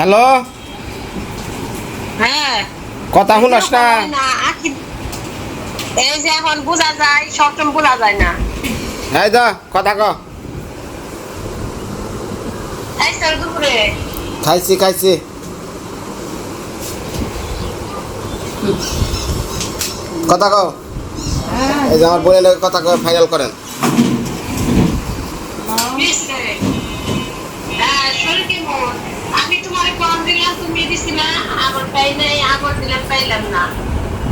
Hello? হ্যাঁ। কথা শুনস না। এই যে এখন বোঝা যায় সবসময় বোঝা যায় না। এই দা কথা ক। খাইছি খাইছি। কথা কও এই যে আমার বোনের কথা ফাইনাল করেন বিশ করে। হ্যাঁ, শরীর কেমন? আমি তোমার তুমি দিছি না আবার পাই নাই আবার দিলাম পাইলাম না।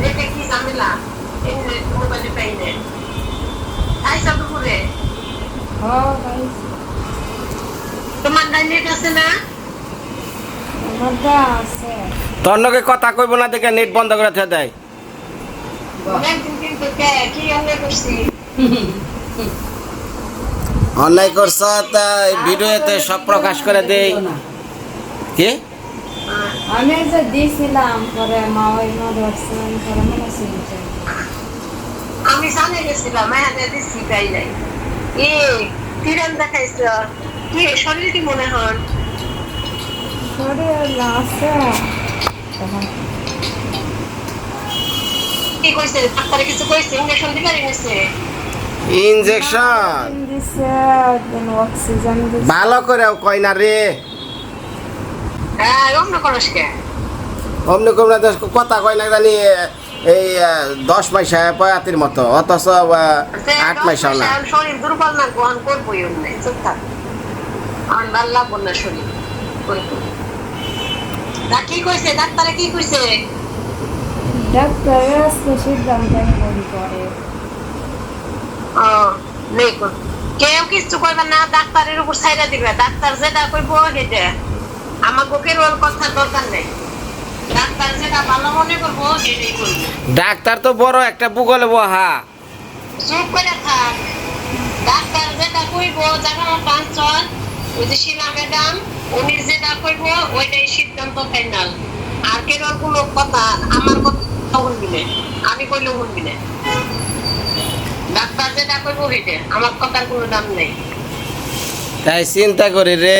এটা কি ঝামেলা মোবাইলে পাই নাই। এই দুপুরে তোমার ডাইনেট আছে না? তোর কথা কইব না দেখে নেট বন্ধ করে থে দেয়। অন্যায় করছি? করছ তা ভিডিওতে সব প্রকাশ করে দেই। কি? আমি যে দিয়েছিলাম পরে মা ওই মা ধরছিলেন পরে মনে শুনছে আমি জানে গেছিলাম মেহাদে দিচ্ছি তাই নাই। এ তিরান দেখাইছ? কি শরীর কি মনে হন শরীর আছে। কি কইছে? ডাক্তারে কিছু কইছে? ইঞ্জেকশন দিবার এনেছে ইনজেকশন দিছে অক্সিজেন ভালো করে কয় না রে হ্যাঁ অন্য করস কে অমনি কম না দেশ কথা কয় না জানি এই দশ মাইসা পয়াতির মতো অথচ আট মাইসাও না। শরীর দুর্বল না গ্রহণ করবোই অন্য আমার লাগবো না শরীর করব? কি কইছে ডাক্তারে কি কইছে? ডাক্তার আজকে সিদ্ধান্ত নিবি করে। ও নেই কেউ কিছু করবে না ডাক্তারের উপর ছাইরা দিবে ডাক্তার যেটা কইব সেটা। ওর দরকার নেই। ডাক্তার যেটা ভালো মনে করব সেটাই করব। ডাক্তার তো বড় একটা বুগলে বহা চুপ করে থাক। ডাক্তার যেটা কইব জানা পাঁচজন ওই যে শিলা ম্যাডাম উনি যেটা কইব ওইটাই সিদ্ধান্ত ফাইনাল আর কেন কোনো কথা আমার কথা শুনবি না। আমি কইলেও শুনবি না। ডাক্তার যেটা কইব সেটা আমার কথার কোনো দাম নেই। তাই চিন্তা করি রে।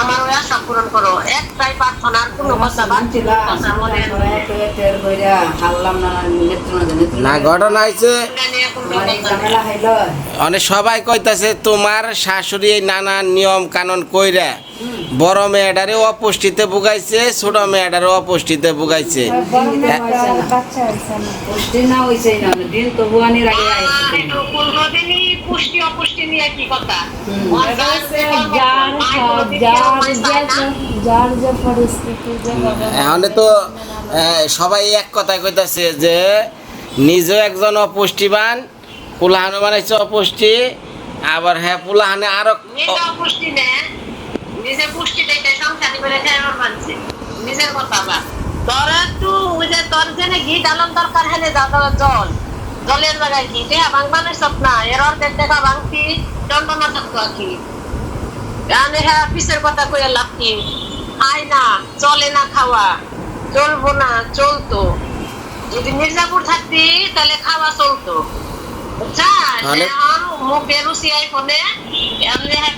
আমার ওই আশা পূরণ করো একটাই প্রার্থনা কোনো কথা বাড়তি কথা না ঘটনা হয়েছে অনেক সবাই কইতাছে তোমার শাশুড়ি এই নানা নিয়ম কানুন কইরা বড় মেয়েটারে অপুষ্টিতে ভুগাইছে ছোট মেয়েটারে অপুষ্টিতে ভুগাইছে। না পুষ্টি অপুষ্টি নিয়ে কি কথা? এখন তো সবাই এক কথায় কইতাছে যে নিজেও একজন অপুষ্টিবান পুলাহানো বানাইছে অপুষ্টি আবার হ্যাঁ পুলাহানে আরও নিজে পুষ্টি নিজে পুষ্টি দিতে করে মানছে। নিজের কথা বা তোর যে তোর জেনে ঘি ডালন দরকার হেলে তোর জল। জলের জায়গায় টেহা ভাঙবানের সব না। এর অর্ধেক টাকা ভাঙতি যন্ত্রণা থাকতো আর কি। হ্যাঁ পিসের কথা কইয়া লাভ কি? খায় না চলে না খাওয়া। চলবো না চলতো। যদি মির্জাপুর থাকতি তাহলে খাওয়া চলতো। এমনি হ্যাঁ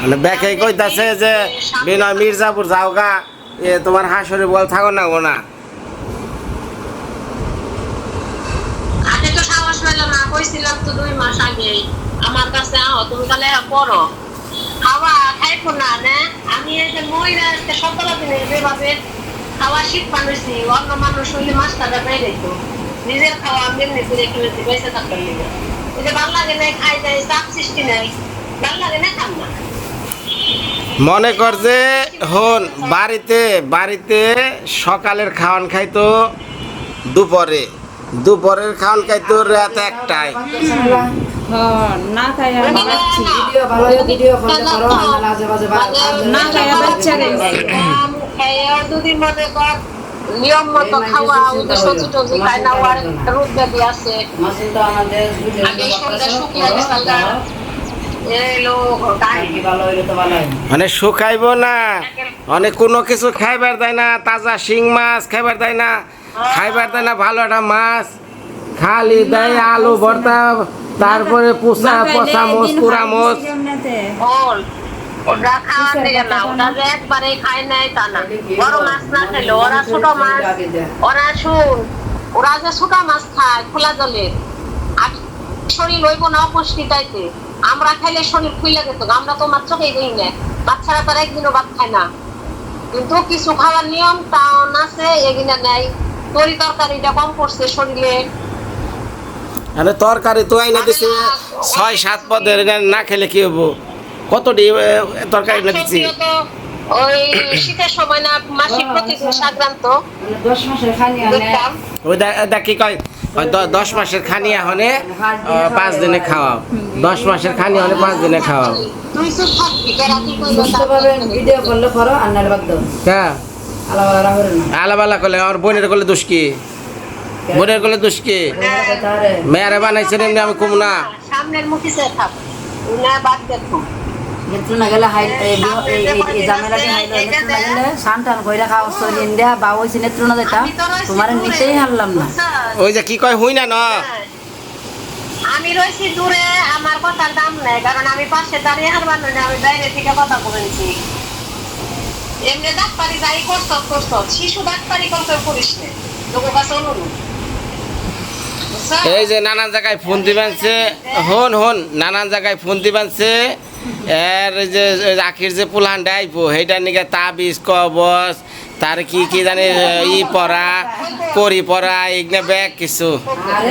মানে কইতাছে যে বিনয় মির্জাপুর যাও গা এ তোমার হাসুরি বল থাকো না গো না আগে তো সাহস পেল না কইছিলাম তো দুই মাস আগে আমার কাছে আহ, তুমি তাহলে পড়ো। খাওয়া খাইবো না না? আমি যে মহিলা আজকে সতেরো দিনে যেভাবে খাওয়া শীত মানুষই অন্য মানুষ হইলে মাছ টাকা পেয়ে যেত নিজের খাওয়া আমি এমনি করে খেলেছি পয়সা থাকতে লিগে। ওই যে ভালো লাগে না খাই যায় চাপ সৃষ্টি নাই ভালো লাগে না খান না। মনে কর যে, হন, বাড়িতে বাড়িতে সকালের খাওয়ান খাইতো দুপুরে। দুপুরের রাত না খাই না বাচ্চা দুদিন মধ্যে কর নিয়ম মতো খাওয়া ওদের সবজি টবজি খায় না ওর রোদ ব্যাধি আছে আগে সন্ধ্যা শুকিয়ে গেছে এলো কাহিনী ভালো হইলে তো ভালো হয় মানে শুকাইব না। অনেক কোনো কিছু খাইবার দেয় না তাজা শিং মাছ খাইবার দেয় না খাইবার দেয় না ভালো একটা মাছ। খালি দেয় আলু ভর্তা তারপরে পুষা পচা মোচ পুরা মোচ বল ওরা খাওয়া দিকে না ওরা যে একবারে খায় নাই তা না। বড় মাছ না খেলো ওরা ছোট মাছ ওরা শুন ওরা যে ছোট মাছ খায় খোলা জলে আর শরীর লইব না অপুষ্টিতাইতে আমরা খাইলে শরীর খুইলে যেত আমরা তো মাছ চোখেই দিই না বাচ্চারা তার একদিনও ভাত খায় না। কিন্তু কিছু খাওয়ার নিয়ম তাও আছে এগিনা নেই। তরি তরকারিটা কম পড়ছে শরীরে। আরে তরকারি তো আইনা দিছে। ছয় সাত পদের না খেলে কি হব? কতটি তরকারি এনে দিচ্ছি ওই শীতের সময় না মাসিক প্রতিদিন ওই দা- কি কয়? দশ মাসের খানি হনে পাঁচ দিনে খাওয়াও। দশ মাসের খানি হলে পাঁচ দিনে খাওয়াও। হ্যাঁ। আলাবালা করলে আমার বোনের করলে দোষ কি? বোনের করলে দোষ কি? মেয়ারে বানাইছেন এমনি আমি কম না। সামনের মুখে থাক। উনা বাদ দেখো না গেলে ওই যে কি কয় হুই না ন? আমি রয়েছি দূরে আমার কথার দাম নেই কারণ আমি পাশে দাঁড়িয়ে হারবার নয় আমি বাইরে থেকে কথা বলেছি। এমনি ডাক্তারি যাই করছ করছ শিশু ডাক্তারি করতে করিস না। লোকের কাছে অনুরোধ। এই যে নানান জায়গায় ফোন দিবানছে হন হন নানান জায়গায় ফোন দিবানছে এর এই যে আখির যে পুলান ডাইবো সেইটার নিকে তাবিজ কবচ তার কি কি জানি ই পরা করি পরা এগুলো ব্যাগ কিছু। ভালো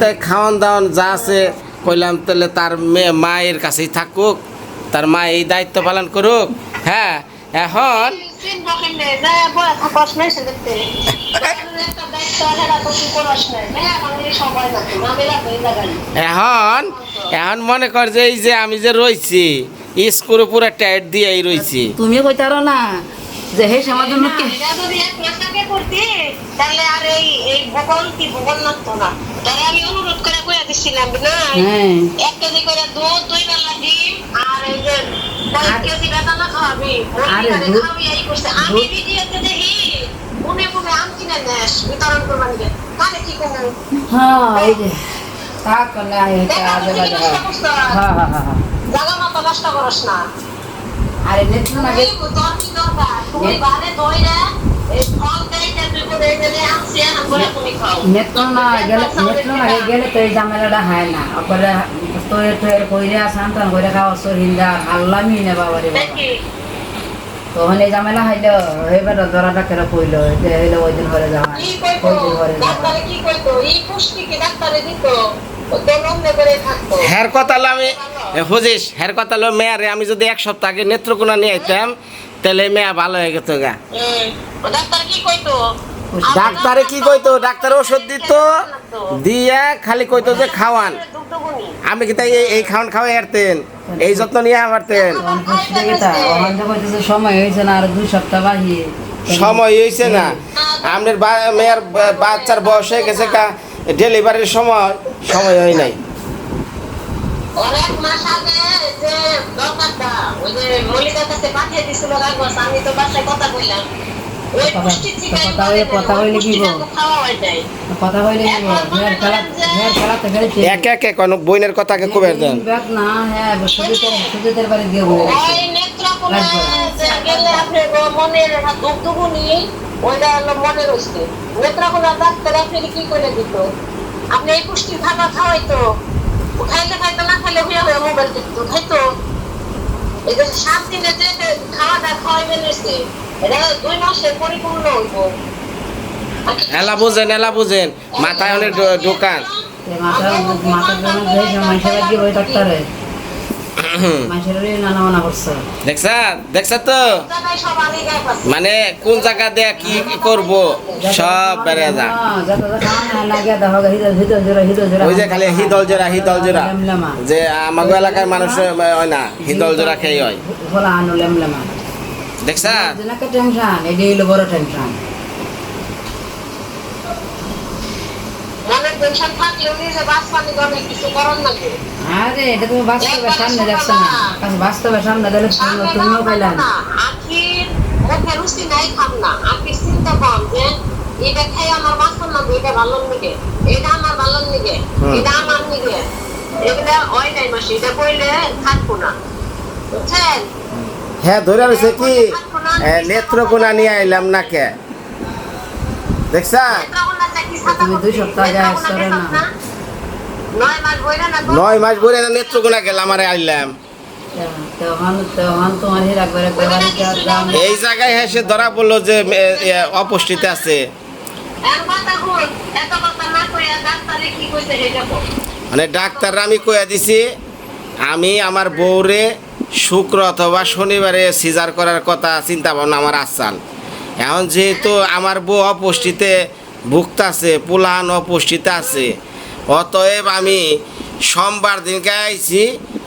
তাই খাওয়ান দাওয়ান যা আছে, কইলাম তাহলে তার মেয়ে মায়ের কাছেই থাকুক, তার মা এই দায়িত্ব পালন করুক হ্যাঁ এখন। এখন এখন মনে কর যে এই যে আমি যে রইছি, স্কুল পুরো টাইট দিয়েই রইছি তুমিও কইতারো না যে হে সমাজ জন্য যদি এক মাস আগে তাহলে আর এই এই ভূগোল কি লাগতো না। তাহলে আমি অনুরোধ করে কইয়া দিছিলাম, না, হ্যাঁ এক কেজি করে দুধ, দুই বেলা ডিম, আর এই যে কয়েক কেজি বেদানা খাওয়াবি। আরে ওইখানে দুধ- খাওয়াবি, এই করছে। আমি ভিডিওতে দেখি, মনে মনে আম কিনে নেস, বিতরণ করবার। কারে কি কমু? হ্যাঁ এই যে। হ্যাঁ হ্যাঁ হ্যাঁ। জাগা মতো নষ্ট করস না। আরে নেত্র না গেলে তুই তোর কি দরকার? তুমি নে- বারে দইরা, এই ফল দেইতে তুই করে তুমি খাও। নেত্র না গেলে না গেলে তো এই ঝামেলাটা হয় না ওপরে তো একটু এর কইরে সান্তান কইরে খাওয়া সর হিন্দা নে বাবারে তখন এই ঝামেলা হাইলো এবার ধরাটা কেন কইলো যে হইল ওই দিন ঘরে যাওয়া ওই দিন ঘরে যাওয়া কি কইতো? এই পুষ্টি কি ডাক্তারে দিত? ও তো লম্বে করে থাকতো। হ্যার কথা আমি বুঝিস হের কথা হলো মেয়ারে আমি যদি এক সপ্তাহ আগে নেত্রকোনা নিয়ে আইতাম তাহলে মেয়া ভালো হয়ে গেত গা। ডাক্তার কি কইতো? ডাক্তারে কি কইতো? ডাক্তার ওষুধ দিত দিয়া খালি কইতো যে খাওয়ান। আমি কি তাই এই- খাওয়ান খাওয়াই আরতেন এই যত্ন নিয়ে কইতেছে সময় হয়েছে না আর দুই সপ্তাহ বাহি সময় হয়েছে না। আপনার বা- মেয়ের বাচ্চার বয়স হয়ে গেছে কা ডেলিভারির সময় সময় হয় নাই। অনেক মাস আগে যে দরকারটা, ওই যে মল্লিকার কাছে পাঠিয়ে দিছিল কাগজ, আমি তো বাসায় কথা পুষ্টি? তো হয় কোনো বইনের কথাকে কবে দেন। না হ্যাঁ গেলে আপনি মনে এই পুষ্টির খাবার খাওয়াইতো। ও খাইলে খাইতো, না খাইলে হুইয়া হুইয়া মোবাইল টিপতো, খাইতো। এই যে সাত দিনে যে খাওয়াটা এটা দুই মাসে পরিপূর্ণ হইব। এলা বুঝেন এলা বুঝেন মাথায় অনেক দোকান মাথা মাথার জন্য যে মানুষের ডাক্তারে মানুষের নানা মানা করছে দেখছ দেখছ তো। মানে কোন জায়গা দিয়ে কি কি করব? সব বেড়ে যা। খাওয়া লাগে দেখো হিদল হিদল জোড়া হিদল ওই যে খালি হিদল জোড়া হিদল জোড়া। যে আমাগো এলাকার মানুষ হয় না হিদল জোড়া খেয়ে হয়। দেখছ? টেনশন এটি হইল বড় টেনশন টেনশন থাকলেও নিজে বাস পানি গনে কিছু করার নাকি? আরে এটা তুমি বাস্তবের সামনে দেখছ না। কারণ বাস্তবের সামনে দিলে তুমিও দেওয়া না। আখির মুখে রুচি নাই খাম না। আখির চিন্তা কম যে এটা খাই আমার বাঁচন না এটা ভালো নিগে। এটা আমার ভালো নিগে। এটা আমার নিগে। এগুলা হয় নাই মাসি এটা কইলে থাকব না। বুঝছেন? হ্যাঁ ধরে রয়েছে কি? নেত্রকোনা নিয়ে আইলাম না কে? দেখছ তুমি দুই সপ্তাহ আগে আসছো না। নয় মাস বইরা না নেত্রকোনা গেলাম আরে আইলাম এই জায়গায় হ্যাঁ সে ধরা পড়ল যে অপুষ্টিতে আছে। মানে ডাক্তার আমি কইয়া দিছি আমি আমার বউরে শুক্র অথবা শনিবারে সিজার করার কথা চিন্তা ভাবনা আমার আসান। এখন যেহেতু আমার বউ অপুষ্টিতে ভুগতাছে পুলান অপুষ্টিতে আছে। অতএব আমি সোমবার দিনকে আইছি,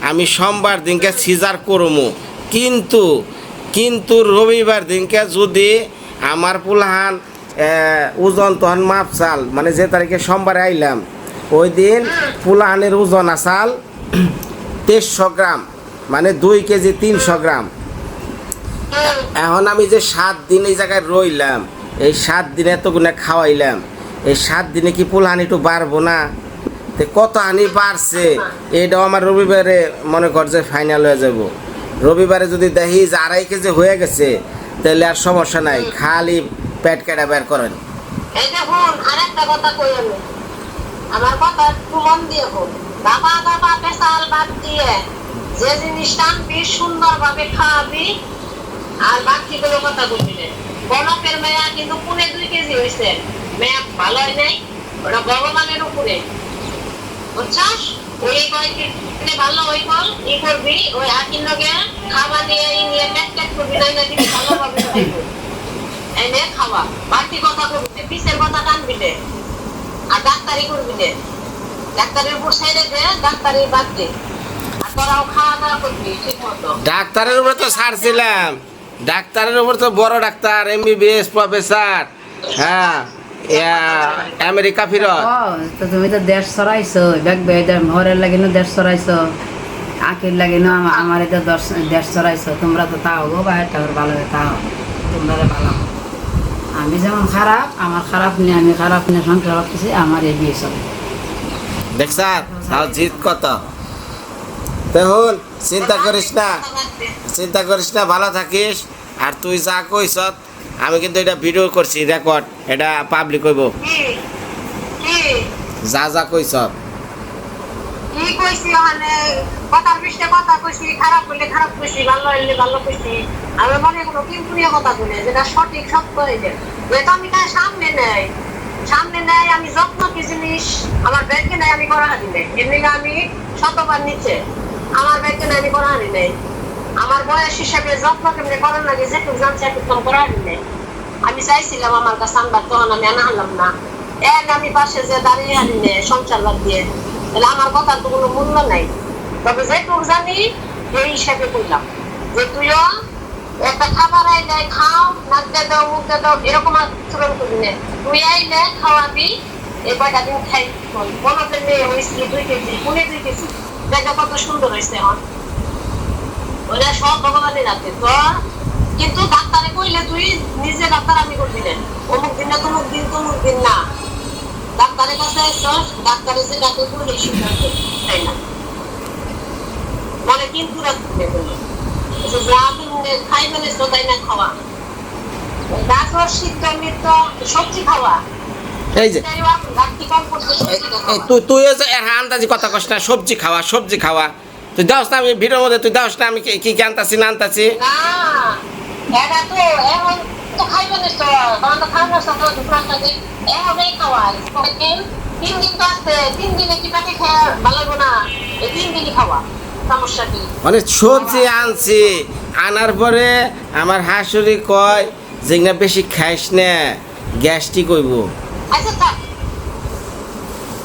আমি সোমবার দিনকে সিজার করব কিন্তু কিন্তু রবিবার দিনকে যদি আমার পুলাহান ওজন তখন মাপসাল মানে যে তারিখে সোমবারে আইলাম, ওই দিন পুলাহানের ওজন আসাল তেইশশো গ্রাম মানে দুই কেজি তিনশো গ্রাম। এখন আমি যে সাত দিন এই জায়গায় রইলাম এই সাত দিনে এতগুলো খাওয়াইলাম। এই সাত দিনে কি পুলহানি একটু বাড়বো না? কত হানি বাড়ছে? এটাও আমার রবিবারে মনে কর যে ফাইনাল হয়ে যাব। রবিবারে যদি দেখি যে আড়াই কেজি হয়ে গেছে, তাহলে আর সমস্যা নাই, খালি পেট কেটে বের করেন। কথা না। গণকের মেয়া? কিন্তু পুনে দুই কেজি হয়েছে মেয়া ভালো হয় নাই, ওটা উপরে। বুঝছস? ওই ভালো ওই ই করবি, ওই খাবার ই নিয়ে করবি না দিবি ভালোভাবে খাইবি। এনে খাওয়া। বাড়তি কথা করবি পিসের কথা টানবি না। আর ডাক্তারি করবি না। ডাক্তারের উপর দে, ডাক্তারি বাদ দে। আর তোরাও খাওয়া দাওয়া করবি, ঠিক মতো। ডাক্তারের উপরে তো ছাড়ছিলাম। ডাক্তারের উপর তো বড় ডাক্তার এম এমবিবিএস প্রফেসর হ্যাঁ আমেরিকা ফিরত। তো তুমি তো দেশ সরাইছো দেখ বেদের ঘরের লাগিনো দেশ সরাইছো আঁকির লাগিনো আমা- আমার এটা দশ দেশ সরাইছো তোমরা তো তাও গো বাইরে টাওয়ার ভালো তাও তোমরা ভালো। আমি যেমন খারাপ আমার খারাপ নিয়ে আমি খারাপ নিয়ে সংসার করতেছি আমার এই বিয়ে চলে। দেখছ তাও জিত কত। দেখুন চিন্তা করিস না। চিন্তা করিস না, ভালো থাকিস। আর তুই যা কইস, আমি কিন্তু এটা ভিডিও করছি রেকর্ড এটা পাবলিক হইব। কি কি যা যা কইস আমার ব্যাংকে নেই আমি করা হারি নেই এমনি আমি শতবার নিচে। আমার ব্যাংকে নেই, আমি করা হারি নেই। আমার বয়স হিসাবে যত্ন কেমনি করার লাগে যেটুকু জানছি একদম করা হারি নেই আমি চাইছিলাম আমার কাছে আনবার, তখন আমি আনা আনলাম না। এক আমি পাশে যে দাঁড়িয়ে আনি নে সংসার বাদ দিয়ে, তাহলে আমার কথার তো কোনো মূল্য নাই। তবে যেটুকু জানি, সেই হিসাবে কইলাম। যে তুইও একটা খাবার আইলে খাও, নাক দিয়ে দাও, মুখ দিয়ে দাও, এরকম আচরণ করবি না। তুই আইলে খাওয়াবি, এ কয়টা দিন খাই। বলতে মেয়ে হয়েছিল দুই কেজি পুনে দুই কেজি? দেখা কত সুন্দর হয়েছে এখন ওরা সব ভগবানের হাতে তো কিন্তু ডাক্তারে কইলে তুই নিজে ডাক্তার আমি করবি না। অমুক দিন না তমুক দিন তমুক দিন না। ডাক্তারের কাছে ডাক্তারে যে ডাক্তার করলে সিদ্ধান্ত তাই না? মানে কিন্তু রাখতে যা তুমি খাই ফেলেছ তাই না খাওয়া? ডাক্তার সিদ্ধ সবজি খাওয়া। এই যে। তুই তুই যে আন্দাজি কথা না সবজি খাওয়া সবজি খাওয়া। তুই দাওস না আমি ভিডিওর মধ্যে তুই দাওস না আমি কি কি আনতাছি না আনতাছি মানে সবজি আনছি আনার পরে আমার হাসুরি কয় যে বেশি খাইস না গ্যাস্ট্রিক হইব। আচ্ছা থাক ওই খাওয়াই উনি ওই- বানায় বানায়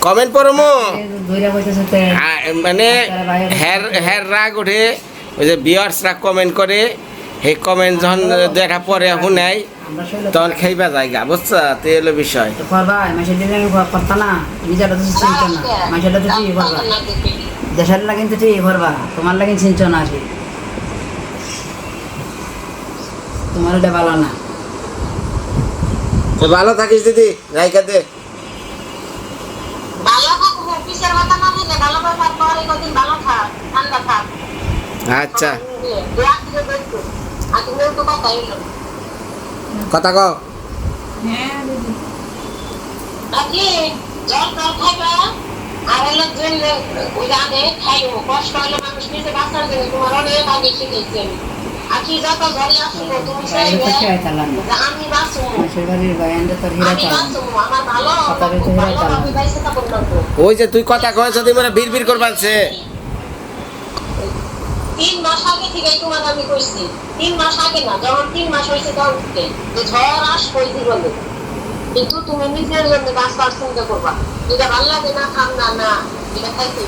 কমেন্ট তে আ- মানে হের হের রাগ উঠে ওই যে বিয়ার্সরা কমেন্ট করে। সেই কমেন্ট যখন দেখা পরে শুনাই তখন খাইবা জায়গা বুঝছা? তো এলো বিষয়। দেশের লাগিন তো ঠিক করবা তোমার লাগিন চিনছ না আসি তোমার ভালো না। ভালো থাকিস দিদি রাইকা দে ওই কথা কও। কষ্ট হলে মানুষ নিজে বাঁচার জন্য তোমার অনেক আগে শিখেছি। আমি ওই যে তুই কথা কয়েছ মানে বীর বীর করবানছে তিন মাস আগে থেকে তোমার আমি কইছি। তিন মাস আগে না, যখন তিন মাস হয়েছে তখন থেকে যে ঝড় আসব এই জীবনে, কিন্তু তুমি নিজের জন্য বাঁচবার চিন্তা করবা। যেটা ভালো লাগে না, খাম না না, এটা খাইতে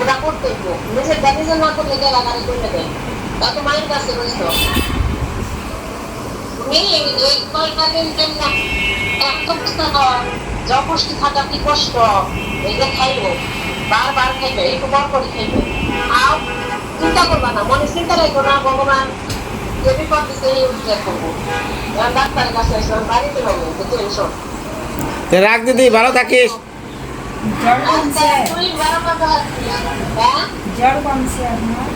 ওটা করতে হইব নিজের ব্যাগেজে না করলে গেলা গাড়ি করলে দেয় তো মায়ের কাছে রয়েছ তুমি এই কয়টা দিন কেমন এত বুঝতে হয় থাকা কি কষ্ট এই যে খাইবো বারবার খাইবে একটু বর করে খাইবে আর চিন্তা করবা না মনে চিন্তা রাখব না ভগবান যে বিপদ দিচ্ছে এই উঠে করব ডাক্তারের কাছে আসলাম বাড়িতে যাব টেনশন রাখ দিদি ভালো থাকিস জ্বর কমছে হ্যাঁ জ্বর কমছে আপনার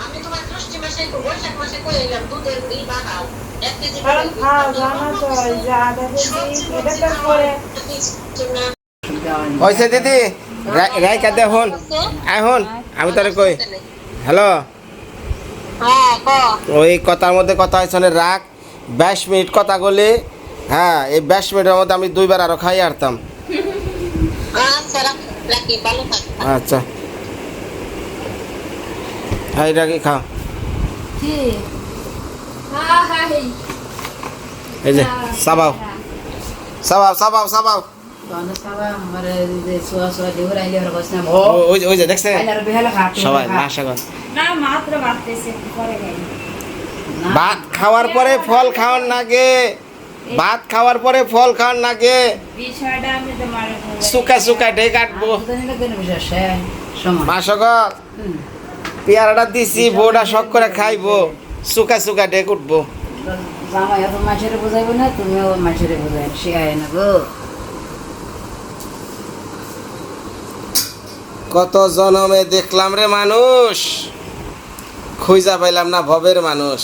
আমি তোমার মাসে বৈশাখ মাসে করে এলাম দুধের কারণ খাও জানা তো যে আধা কেজি এটা তো করে হয়েছে দিদি রা- রাইকা দে হন এখন আমি তোরে কই। হ্যালো? হ্যাঁ ওই কথার মধ্যে কথা হয়েছে রাখ বাইশ মিনিট কথা বলে হ্যাঁ এই বাইশ মিনিটের মধ্যে আমি দুইবার আরও খাই আরতাম। আচ্ছা। আচ্ছা হাই রাখি খাও এই যে সাবাও। সাবাও সাবাও সাবাও। ওই যে দেখছে? সবাই। মাসা কর না মাত্র বাড়তেছে পরে খাই না, ভাত খাওয়ার পরে ফল খাওয়ার নাগে ভাত খাওয়ার পরে ফল খাওয়ার নাগে। শুকা শুকা ডে কাটবো। মাসকর পেয়ারাটা দিছি বউটা শখ করে খাইবো। শুকা শুকা ডে উঠবো। জামাই এত মাছের বোঝাইবো না তুমিও মাছের বোঝাই শিখাই না গো। কত জনমে দেখলাম রে মানুষ খুঁজা পাইলাম না ভবের মানুষ।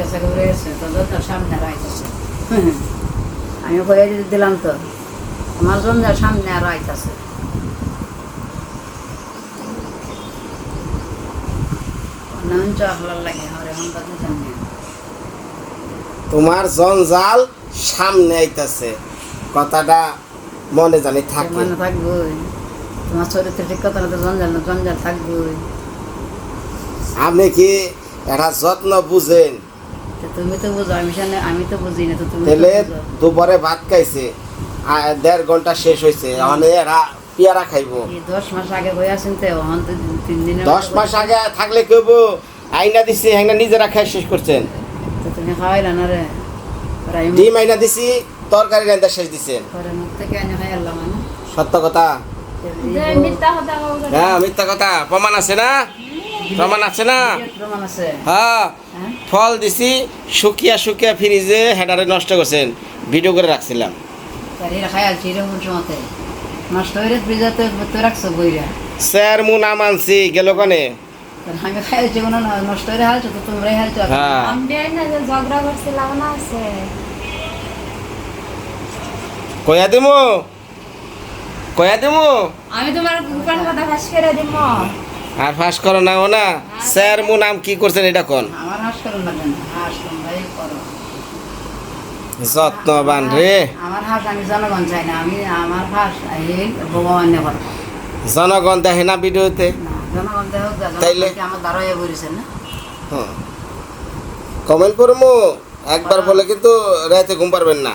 কাছে ঘুরে গেছে সামনে রাইতেছে। আমি কয়ে দিলাম তো আমার জন্য সামনে আর রাইতেছে। তোমার জঞ্জাল সামনে আইতাছে কথাটা মনে জানি থাকে। মনে থাকবই। তোমার চরিত্র ঠিক কথা না তো জঞ্জাল না জঞ্জাল থাকবই। আপনি কি একটা যত্ন বুঝেন? তুমি তো বুঝো আমি সামনে আমি তো বুঝি না তো তুমি দুপুরে ভাত খাইছে আর দেড় ঘণ্টা শেষ হয়েছে অনে এরা পেয়ারা খাইবো। দশ মাস আগে বই আছেন তো? এখন তো তিন দশ মাস আগে থাকলে কেব আইনা দিছি আইনা নিজেরা খাই শেষ করছেন। তো তুমি খাওয়াইলা না রে? ডিম আইনা দিছি তরকারি রান্না শেষ দিছেন। মানে। সত্য কথা। মিথ্যা কথা হ্যাঁ মিথ্যা কথা। প্রমাণ আছে না? প্রমাণ আছে না? হ্যাঁ হ্যাঁ? ফল দিছি শুকিয়া শুকিয়া ফ্রিজে হেডারে নষ্ট করছেন। ভিডিও করে রাখছিলাম। স্যার মু নাম আনছি গেল কনে? আমি খাই কোনো নষ্ট হয়ে হালছো তো তোমরাই হালছো হ্যাঁ। আমি না ঝগড়া করছিলাম না আছে। কয়া দিমু? কয়া দিমু? আমি তোমার গোপন কথা ফাঁস করে দিব আর ফাঁস করো না ও না? স্যার মু নাম কি করছেন এটা কোন? যত্নবান রে। জনগণ দেখে না ভিডিওতে? তাইলে? বলেছেন কমেন্ট করব একবার বলে কিন্তু রাতে ঘুম পারবেন না।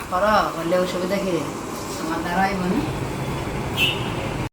অসুবিধা কি আমার দ্বারাই